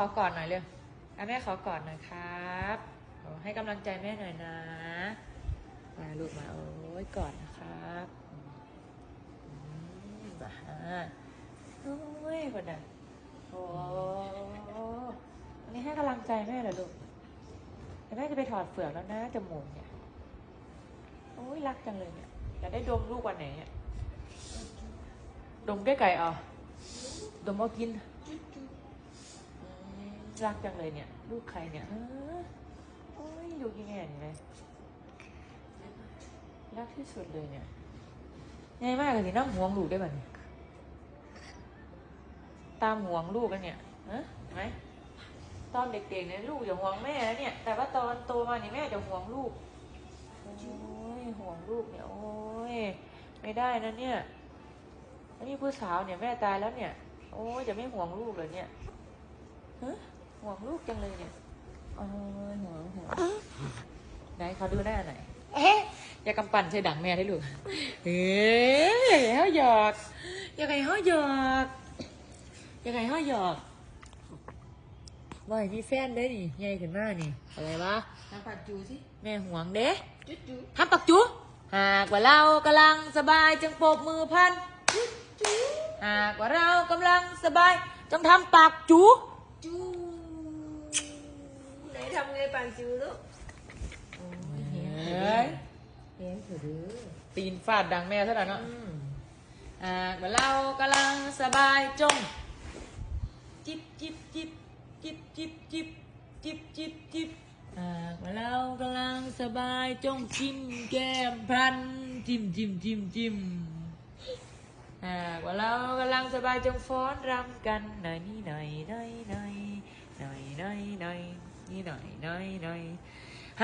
ขอกอดหน่อยเร็วอแม่ขอกอดหน่อยครับให้กำลังใจแม่หน่อยนะ มาลูกมาโอ้ยกอดนะครับอืมบ้าโอ้ยคนน่ะโอ้อันนี้ให้กำลังใจแม่เหรอลูกแม่จะไปถอดเฟือกแล้วนะจมูกเนี่ยโอ้ยรักจังเลยเนี่ยอยากได้ดมลูกวันไหนเนี่ยดมใกล้ๆเอาดมเอากิน รักจังเลยเนี่ย ลูกใครเนี่ยเออโอ้ยอยู่ยังไงเลยรักที่สุดเลยเนี่ยง่ายมากเลยนี่น้ำห่วงลูกได้ป่ะเนี่ยตามห่วงลูกกันเนี่ยเห็นไหมตอนเด็กๆเนี่ยลูกจะห่วงแม่แล้วเนี่ย แต่ว่าตอนโตมาเนี่ยแม่จะห่วงลูกโอ้ยห่วงลูกเนี่ยโอ้ยไม่ได้นะเนี่ยแล้วมีผู้สาวเนี่ยแม่ตายแล้วเนี่ย โอ้ยจะไม่ห่วงลูกเลยเนี่ยฮะ ห่วงลูกจังเลยเนี่ยโอ้ยห่วงห่วงไหนขอดูหน้าหน่อยเอ๊ะอย่ากำปั่นใส่ดังแม่ได้ลูกเอ๊ะอย่าให้เขาหยอกอย่าให้เขาหยอกอย่าให้เขาหยอกว่าให้มีแฟนได้ดิใหญ่ขึ้นมานี่ อะไรวะทำปากจูสิ แม่ห่วงเด้จุ๊จุ๊ทำปักจุหากว่าเรากำลังสบายจงโปรบมือพัน หากว่าเรากำลังสบายจงทำปากจูจูไหน ทำไงปากจูลูกเฮ้ยเห็นเถอะเด้อตีนฟาดดังแม่ซะแล้วเนาะอ่าเมื่อเรากำลังสบายจง จิบจิบจิบจิบจิบจิบจิบจิบจิบอ่าเมื่อเรากำลังสบายจงจิ้มแก้มพลันจิ้มจิ้มจิ้มจิ้มอ่าเมื่อเรากำลังสบายจงฟ้อนรำกันหน่อยนี่หน่อยหน่อยหน่อยหน่อยหน่อยหน่อย นี่หน่อยหน่อยหน่อย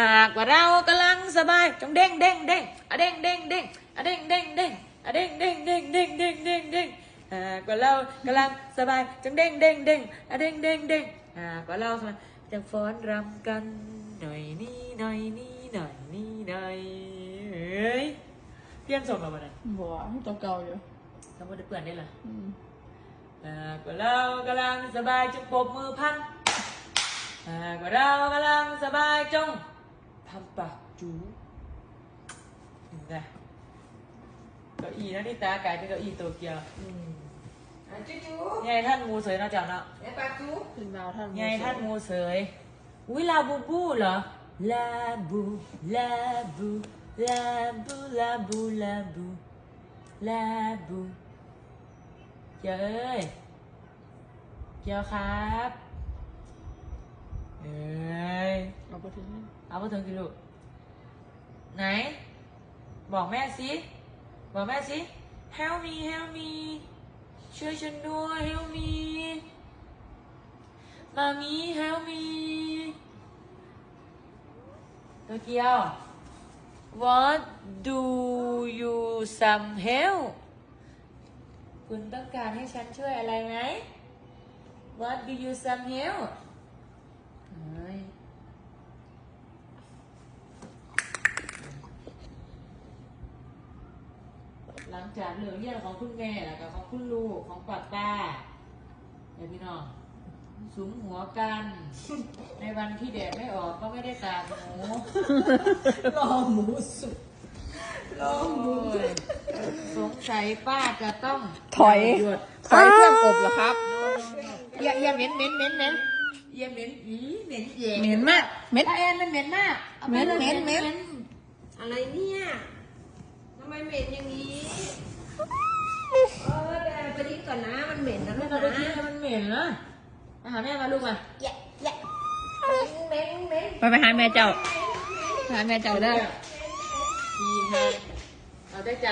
หากว่าเรากำลังสบายจงเด้งเด้งเด้งอะเด้งเด้งเด้งอะเด้งเด้งเด้งอะเด้งเด้งเด้งเด้งเด้งเด้งเด้งหากว่าเรากำลังสบายจงเด้งเด้งเด้งอะเด้งเด้งเด้งหากว่าเราสบายจะฟ้อนรำกันหน่อยนี่หน่อยนี่หน่อยนี่หน่อยเฮ้ยเปลี่ยนส่งมาบ่ได้บัวตัวเก่าอยู่ทำไมได้เปลี่ยนได้ล่ะอืมหากว่าเรากำลังสบายจงปรบมือพัน à, quả đao ba lang ra bay trong thăm bạc chú. Ra. Gợi ý nó đi ta cái cái gợi ý tôi kìa. Ừ. nhảy thân ngu sới nó chẳng nọ nhảy thân ngu sới ui la bu bu là la bu la bu la bu la bu la bu la bu. Trời ơi. Chờ khắp. เอาไปถึงเอาไปถึงกี่ลูกไหน บอกแม่สิ บอกแม่สิ help me help me ช่วยฉันด้วย help me มามี help me โตเกียว what do you some help คุณต้องการให้ฉันช่วยอะไรไหม what do you some help งจากเรื่องเยี่ยมของคุณแม่แล้วก็ของคุณลูกของป้าป้าเดี๋ยวพี่น้องสุมหัวกัน ในวันที่แดดไม่ออกก็ไม่ได้ตากหมูรอหมูสุกรอหมูโอ้ยสงสัยป้าจะต้องถอยหยุดถอยเครื่องอบเหรอครับเยี่ยเยี่ยเหม็นเหม็นเหม็นเหม็นเยี่ยเหม็นอีเหม็นเย่เหม็นมากเหม็นตาแอนมันเหม็นมากอาไปเหม็นลยเหม็นเหม็นอะไรเนี่ยทำไมเหม็นอย่างนี้ เออไปเอาไปทิ้งก่อนนะ มันเหม็นนะลูแม่กเรานะไปทิ้งให้มันเหม็นนะมาหาแม่มาลูกมาแยะแยะเหม็นเหม็นไปไปหาแม่เจ้า หาแม่เจ้าได้ดีค่ะเอาใจใจ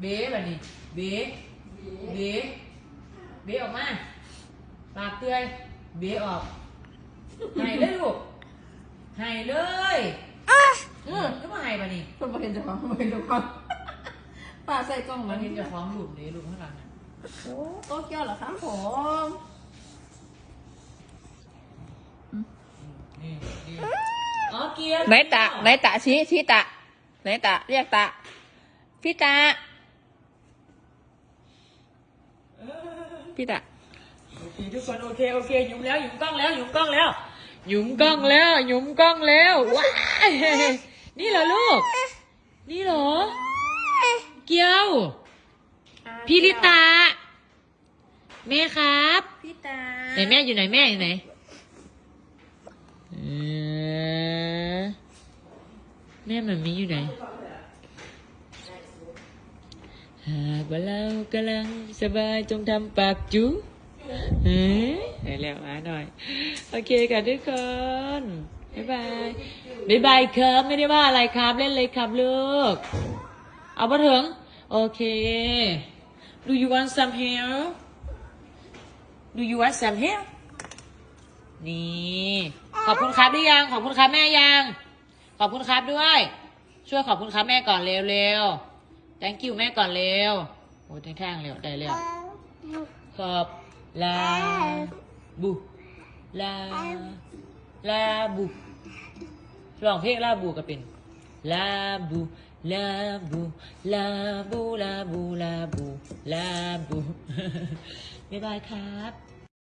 เบ๊แบบนี้ เบ๊เบ๊เบ๊ออกมาปากเตือยเบ๊ออกหายเลยลูกหายเลยเออก็มาหายปะนี่คนมาเห็นเจ้าของมาเห็นเจ้าของป้าใส่กล้องมัมันนเห็นเจะฟ้าของหลุมเลยหลุมข้างหลังน่ะโอ้โตเกียวเหรอครับผมนี่นี่อ๋อเกียร์ไหนตะไหนตะชี้ชี้ตะไหนตะ เรียกตะ พี่ตะพี่ตะ โอเคทุกคนโอเคโอเคหยุมแล้วหยุมกล้องแล้วหยุมกล้องแล้ว หยุมกล้องแล้ว หยุมกล้องแล้ว ว้าย นี่เหรอลูก นี่เหรอ เกียว พี่ลิตา แม่ครับพี่ตาไหนแม่อยู่ไหนแม่อยู่ไหนเออแม่มันมีอยู่ไหนหากว่าเรากำลังสบายจงทำปากจูเฮ้ยได้แล้วอะหน่อย โอเคค่ะทุกคน บ๊ายบายบ๊ายบายครับไม่ได้ว่าอะไรครับเล่นเลยครับลูก เอามาถึงโอเค Do you want some help Do you want some help นี่ขอบคุณครับหรือยังขอบคุณครับแม่ยัง ขอบคุณครับด้วย ช่วยขอบคุณครับแม่ก่อนเร็วเร็ว thank you แม่ก่อนเร็วโอ้ยแท่งๆเร็วได้เร็วขอบลาบุลาลาบุ ร้องเพลงลาบูก็เป็นลาบูลาบูลาบูลาบูลาบูลาบูบ๊ายบายครับ